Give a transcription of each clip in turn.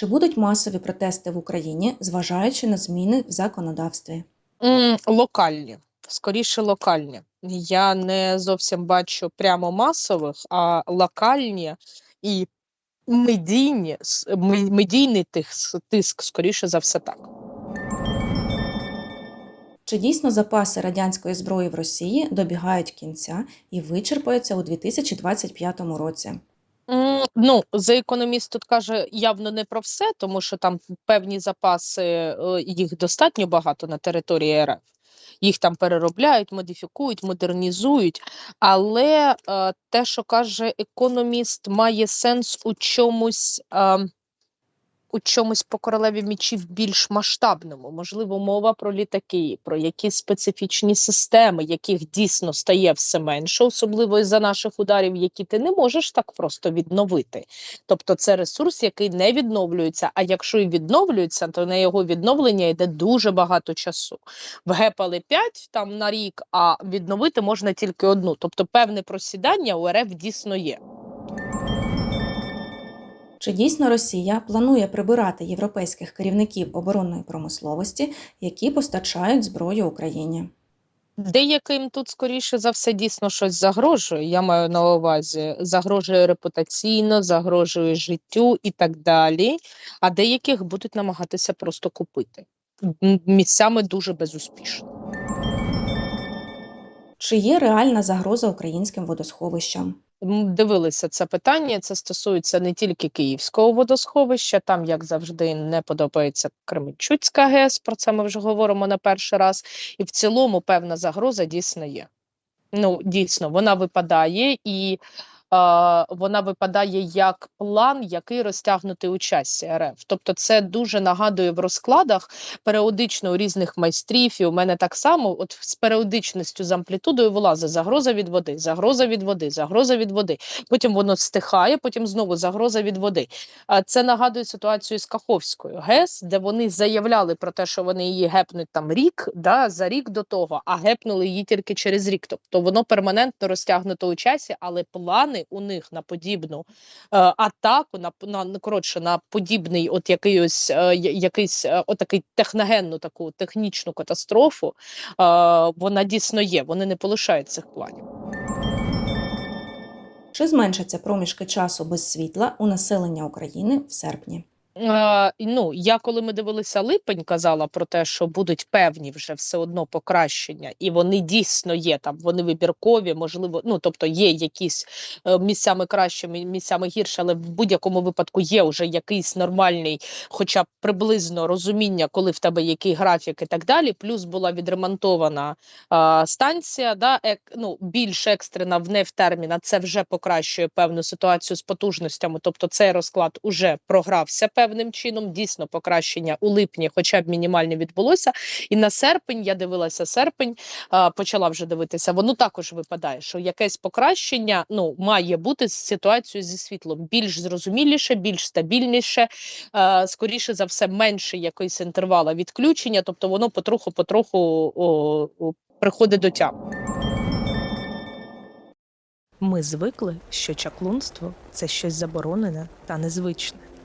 Чи будуть масові протести в Україні, зважаючи на зміни в законодавстві? Локальні, скоріше локальні. Я не зовсім бачу прямо масових, а локальні і медійні, медійний тиск, тиск, скоріше за все так. Чи дійсно запаси радянської зброї в Росії добігають кінця і вичерпаються у 2025 році? Ну, за економіст тут каже явно не про все, тому що там певні запаси, е, їх достатньо багато на території РФ. Їх там переробляють, модифікують, модернізують. Але е, те, що каже економіст, має сенс у чомусь. Е, у чомусь по королеві мечів більш масштабному, можливо, мова про літаки, про якісь специфічні системи, яких дійсно стає все менше, особливо із-за наших ударів, які ти не можеш так просто відновити. Тобто, це ресурс, який не відновлюється. А якщо і відновлюється, то на його відновлення йде дуже багато часу. Вгепали 5 там на рік, а відновити можна тільки одну. Тобто, певне просідання у РФ дійсно є. Чи дійсно Росія планує прибирати європейських керівників оборонної промисловості, які постачають зброю Україні? Деяким тут, скоріше за все, дійсно щось загрожує. Я маю на увазі, загрожує репутаційно, загрожує життю і так далі. А деяких будуть намагатися просто купити. Місцями дуже безуспішно. Чи є реальна загроза українським водосховищам? Дивилися це питання. Це стосується не тільки Київського водосховища. Там, як завжди, не подобається Кременчуцька ГЕС. Про це ми вже говоримо на перший раз. І в цілому певна загроза дійсно є. Ну, дійсно, вона випадає і вона випадає як план, який розтягнутий у часі РФ. Тобто, це дуже нагадує в розкладах періодично у різних майстрів. І у мене так само, от з періодичністю з амплітудою вилазить загроза від води, загроза від води, загроза від води. Потім воно стихає, потім знову загроза від води. А це нагадує ситуацію з Каховською ГЕС, де вони заявляли про те, що вони її гепнуть там рік, да, за рік до того, а гепнули її тільки через рік. Тобто воно перманентно розтягнуто у часі, але плани у них на подібну е, атаку, на, на на, коротше, на подібний, от якийсь, е, якийсь е, отакий техногенну таку технічну катастрофу, е, вона дійсно є. Вони не полишають цих планів. Чи зменшаться проміжки часу без світла у населення України в серпні? Е, ну, я коли ми дивилися липень, казала про те, що будуть певні вже все одно покращення, і вони дійсно є там. Вони вибіркові, можливо, ну тобто є якісь е, місцями краще, місцями гірше, але в будь-якому випадку є вже якийсь нормальний, хоча б приблизно розуміння, коли в тебе який графік і так далі. Плюс була відремонтована е, станція, да, ек, ну, більш екстрена в не в термін, а це вже покращує певну ситуацію з потужностями. Тобто цей розклад уже програвся певним чином. Дійсно, покращення у липні, хоча б мінімальне відбулося. І на серпень я дивилася серпень, почала вже дивитися. Воно також випадає, що якесь покращення ну має бути з ситуацією зі світлом більш зрозуміліше, більш стабільніше, скоріше за все, менше якийсь інтервала відключення. Тобто воно потроху-потроху приходить до тями. Ми звикли, що чаклунство це щось заборонене та незвичне.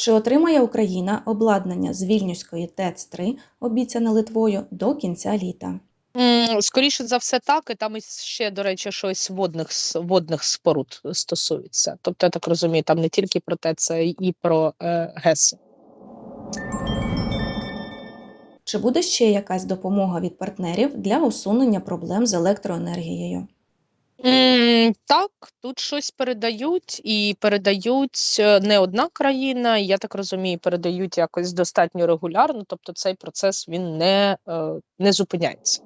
Чи отримає Україна обладнання з Вільнюської ТЕЦ-3, обіцяне Литвою, до кінця літа? Скоріше за все, так, і там ще, до речі, щось водних водних споруд стосується. Тобто, я так розумію, там не тільки про те, це і про е, ГЕС. Чи буде ще якась допомога від партнерів для усунення проблем з електроенергією? Так, тут щось передають, і передають е, не одна країна, я так розумію, передають якось достатньо регулярно, тобто цей процес він не, е, не зупиняється.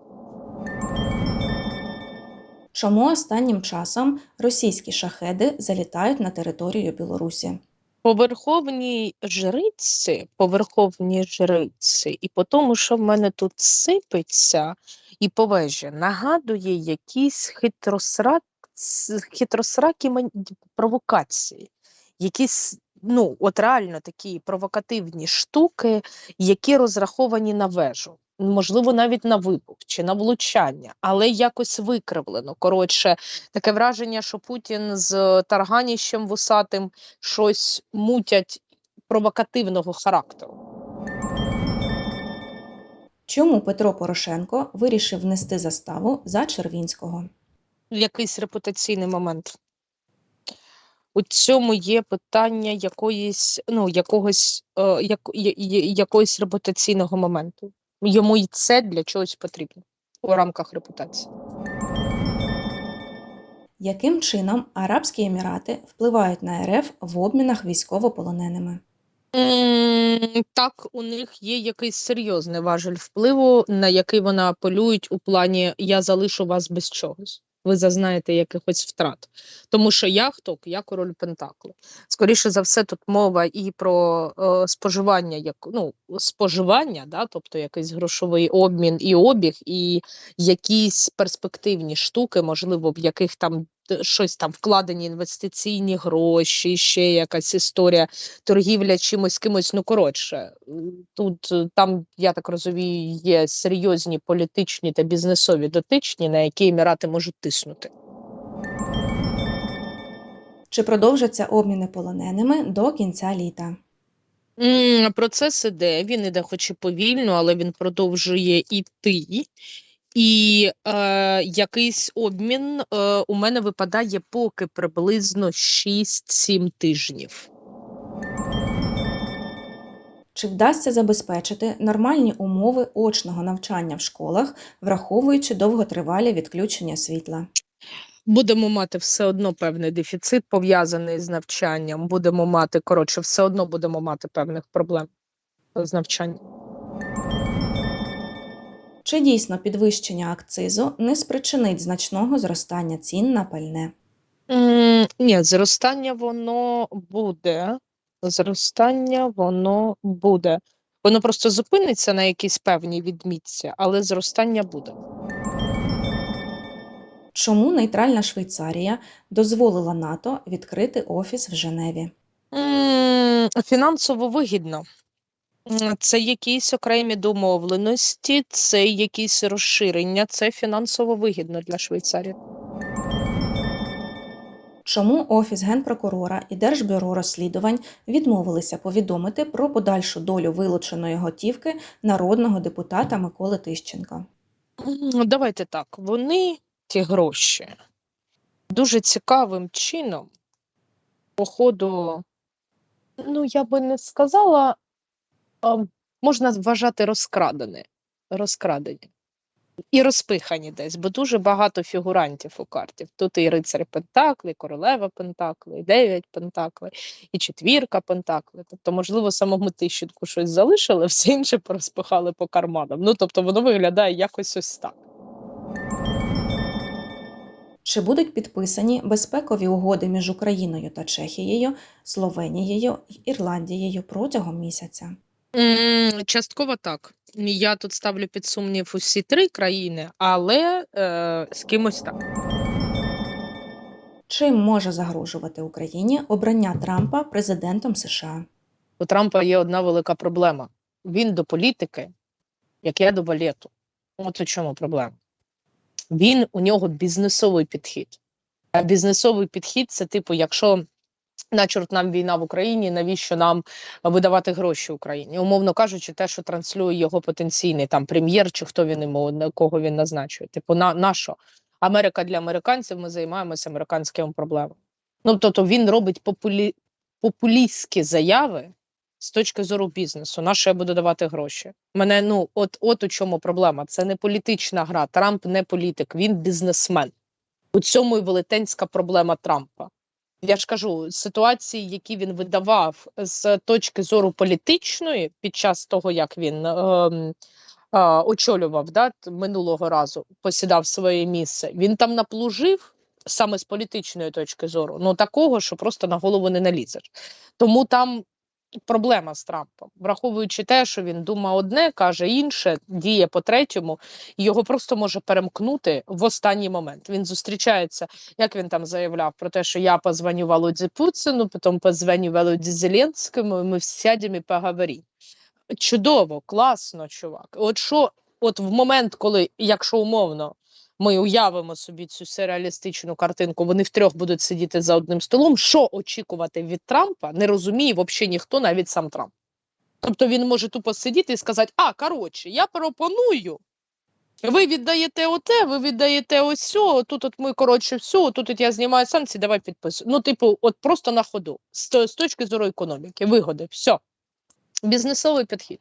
Чому останнім часом російські шахеди залітають на територію Білорусі? По верховній жриці, по верховній жриці, і по тому, що в мене тут сипеться, і по вежі, нагадує якісь хитросрак, хитросракі провокації, якісь, ну, от реально такі провокативні штуки, які розраховані на вежу. Можливо, навіть на вибух чи на влучання, але якось викривлено. Коротше, таке враження, що Путін з Тарганіщем вусатим щось мутять провокативного характеру. Чому Петро Порошенко вирішив внести заставу за Червінського? Якийсь репутаційний момент. У цьому є питання якоїсь, ну, якогось, е, як, я- я- якогось репутаційного моменту. Йому і це для чогось потрібно у рамках репутації. Яким чином Арабські Емірати впливають на РФ в обмінах військовополоненими? Так, у них є якийсь серйозний важель впливу, на який вони апелюють у плані я залишу вас без чогось. Ви зазнаєте якихось втрат. Тому що я хто? Я король Пентакли. Скоріше за все, тут мова і про е, споживання, як ну споживання, да, тобто якийсь грошовий обмін і обіг, і якісь перспективні штуки, можливо, в яких там щось там вкладені інвестиційні гроші, ще якась історія торгівля чимось кимось. Ну коротше, тут е, там, я так розумію, є серйозні політичні та бізнесові дотичні, на які емірати можуть тиснути. Чи продовжаться обміни полоненими до кінця літа? Процес іде, він іде, хоч і повільно, але він продовжує іти. І е, якийсь обмін е, у мене випадає поки приблизно 6-7 тижнів. Чи вдасться забезпечити нормальні умови очного навчання в школах, враховуючи довготривалі відключення світла? Будемо мати все одно певний дефіцит пов'язаний з навчанням. Будемо мати, коротше, все одно будемо мати певних проблем з навчанням. Чи дійсно підвищення акцизу не спричинить значного зростання цін на пальне? М, Ні, зростання воно буде. Зростання воно буде. Воно просто зупиниться на якійсь певній відмітці, але зростання буде. Чому нейтральна Швейцарія дозволила НАТО відкрити офіс в Женеві? М, Фінансово вигідно. Це якісь окремі домовленості, це якісь розширення, це фінансово вигідно для Швейцарії. Чому Офіс генпрокурора і Держбюро розслідувань відмовилися повідомити про подальшу долю вилученої готівки народного депутата Миколи Тищенка? Давайте так. Вони ті гроші дуже цікавим чином, по ходу, ну я би не сказала, можна вважати розкрадені, розкрадені. І розпихані десь, бо дуже багато фігурантів у карті. Тут і рицар Пентакли, і королева Пентакли, і дев'ять Пентакли, і четвірка Пентакли. Тобто, можливо, самому Тищенку щось залишили, все інше порозпихали по карманам. Ну, тобто, воно виглядає якось ось так. Чи будуть підписані безпекові угоди між Україною та Чехією, Словенією і Ірландією протягом місяця? Частково так. Я тут ставлю під сумнів усі три країни, але е, з кимось так. Чим може загрожувати Україні обрання Трампа президентом США? У Трампа є одна велика проблема. Він до політики, як я до балету. От у чому проблема. Він у нього бізнесовий підхід. А бізнесовий підхід це типу, якщо на чорт нам війна в Україні, навіщо нам видавати гроші Україні? Умовно кажучи, те, що транслює його потенційний там прем'єр, чи хто він йому кого він назначує. Типу, на, на що? Америка для американців, ми займаємося американськими проблемами. Ну тобто він робить популі... популістські заяви з точки зору бізнесу, на що я буду давати гроші? Мене ну от от у чому проблема. Це не політична гра. Трамп не політик, він бізнесмен. У цьому і велетенська проблема Трампа. Я ж кажу, ситуації, які він видавав з точки зору політичної, під час того, як він е, е, очолював да, минулого разу, посідав своє місце, він там наплужив саме з політичної точки зору, ну такого, що просто на голову не налізеш. Тому там проблема з Трампом, враховуючи те, що він думає одне, каже інше, діє по третьому, і його просто може перемкнути в останній момент. Він зустрічається, як він там заявляв про те, що я позвоню Володі Путіну, потім позвоню Володі Зеленському, і ми сядемо і поговоримо. Чудово, класно, чувак. От що, от в момент, коли, якщо умовно, ми уявимо собі цю сюрреалістичну картинку, вони втрьох будуть сидіти за одним столом. Що очікувати від Трампа, не розуміє взагалі ніхто, навіть сам Трамп. Тобто він може тупо сидіти і сказати: А, коротше, я пропоную. Ви віддаєте оте, ви віддаєте ось тут от ми, коротше, все, тут от я знімаю санкції, давай підписуй. Ну, типу, от просто на ходу, з, з точки зору економіки, вигоди, все. Бізнесовий підхід.